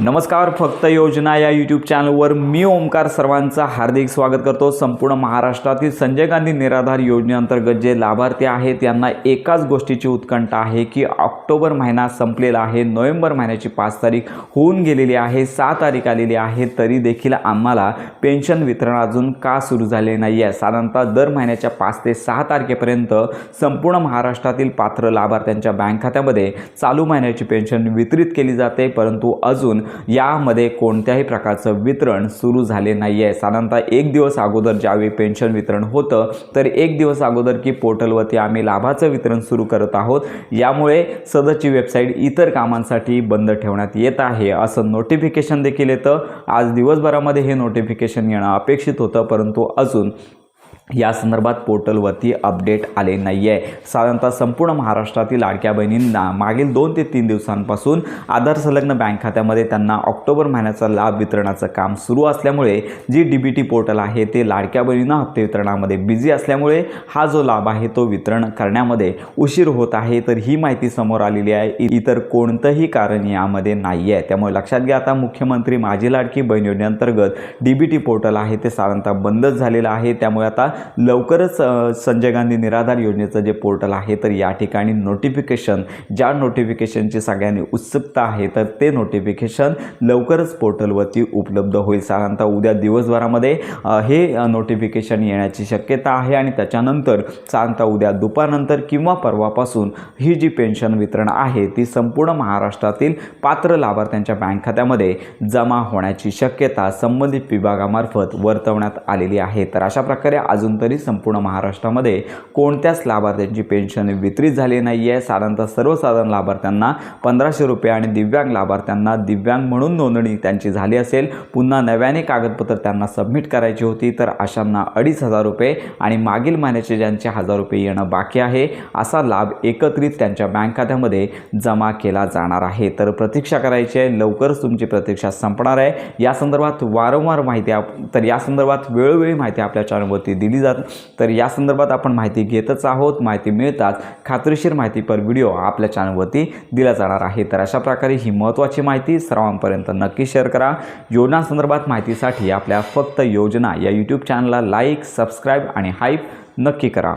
नमस्कार फक्त योजना या यूट्यूब चॅनलवर मी ओमकार सर्वांचं हार्दिक स्वागत करतो. संपूर्ण महाराष्ट्रातील संजय गांधी निराधार योजनेअंतर्गत जे लाभार्थी आहेत त्यांना एकाच गोष्टीची उत्कंठा आहे की ऑक्टोबर महिना संपलेला आहे नोव्हेंबर महिन्याची पाच तारीख होऊन गेलेली आहे सहा तारीख आलेली आहे तरी देखील आम्हाला पेन्शन वितरण अजून का सुरू झाले नाही आहे साधारणतः दर महिन्याच्या पाच ते सहा तारखेपर्यंत संपूर्ण महाराष्ट्रातील पात्र लाभार्थ्यांच्या बँक खात्यामध्ये चालू महिन्याची पेन्शन वितरित केली जाते परंतु अजून यामध्ये कोणत्याही प्रकारचं वितरण सुरू झाले नाही आहे साधारणतः एक दिवस अगोदर ज्यावेळी पेन्शन वितरण होतं तर एक दिवस अगोदर की पोर्टलवरती आम्ही लाभाचं वितरण सुरू करत आहोत. यामुळे सदरची वेबसाईट इतर कामांसाठी बंद ठेवण्यात येत आहे. असं नोटिफिकेशन देखील येतं. आज दिवसभरामध्ये हे नोटिफिकेशन येणं अपेक्षित होतं परंतु अजून या संदर्भात पोर्टलवरती अपडेट आले नाही आहे साधारणतः संपूर्ण महाराष्ट्रातील लाडक्या बहिणींना मागील दोन ते तीन दिवसांपासून आधार संलग्न बँक खात्यामध्ये त्यांना ऑक्टोबर महिन्याचा लाभ वितरणाचं काम सुरू असल्यामुळे G D B T portal आहे ते लाडक्या बहिणींना हप्ते वितरणामध्ये बिझी असल्यामुळे हा जो लाभ आहे तो वितरण करण्यामध्ये उशीर होत आहे. तर ही माहिती समोर आलेली आहे. इतर कोणतंही कारण यामध्ये नाही आहे त्यामुळे लक्षात घ्या आता मुख्यमंत्री माझी लाडकी बहीण योजनेअंतर्गत डी बी टी पोर्टल आहे ते साधारणतः बंदच झालेलं आहे. त्यामुळे आता लवकरच संजय गांधी निराधार योजनेचं जे पोर्टल आहे तर या ठिकाणी नोटिफिकेशन ज्या नोटिफिकेशनची सगळ्यांनी उत्सुकता आहे तर ते नोटिफिकेशन लवकरच पोर्टलवरती उपलब्ध होईल. साधारणतः उद्या दिवसभरामध्ये हे नोटिफिकेशन येण्याची शक्यता आहे आणि त्याच्यानंतर साधारणतः उद्या दुपारनंतर किंवा परवापासून ही जी पेन्शन वितरण आहे ती संपूर्ण महाराष्ट्रातील पात्र लाभार्थ्यांच्या बँक खात्यामध्ये जमा होण्याची शक्यता संबंधित विभागामार्फत वर्तवण्यात आलेली आहे. तर अशा प्रकारे आज अजून तरी संपूर्ण महाराष्ट्रामध्ये कोणत्याच लाभार्थ्यांची पेन्शन वितरित झाली नाही आहे साधारणतः सर्वसाधारण लाभार्थ्यांना पंधराशे रुपये आणि दिव्यांग लाभार्थ्यांना दिव्यांग म्हणून नोंदणी त्यांची झाली असेल. पुन्हा नव्याने कागदपत्र त्यांना सबमिट करायची होती तर अशांना अडीच हजार रुपये आणि मागील महिन्याचे ज्यांचे हजार रुपये येणं बाकी आहे असा लाभ एकत्रित त्यांच्या बँक खात्यामध्ये जमा केला जाणार आहे. तर प्रतीक्षा करायची आहे. लवकरच तुमची प्रतीक्षा संपणार आहे. या संदर्भात वारंवार माहिती आप तर या संदर्भात वेळोवेळी माहिती आपल्या चॅनलवरती दिली जात. तर या संदर्भात आपण माहिती घेतच आहोत. माहिती मिळताच खात्रीशीर माहिती पर व्हिडिओ आपल्या चॅनलवरती दिला जाणार आहे. तर अशा प्रकारे ही महत्त्वाची माहिती सर्वांपर्यंत नक्की शेअर करा. योजनासंदर्भात माहितीसाठी आपल्या फक्त योजना या यूट्यूब चॅनलला लाईक सबस्क्राईब आणि हाईप नक्की करा.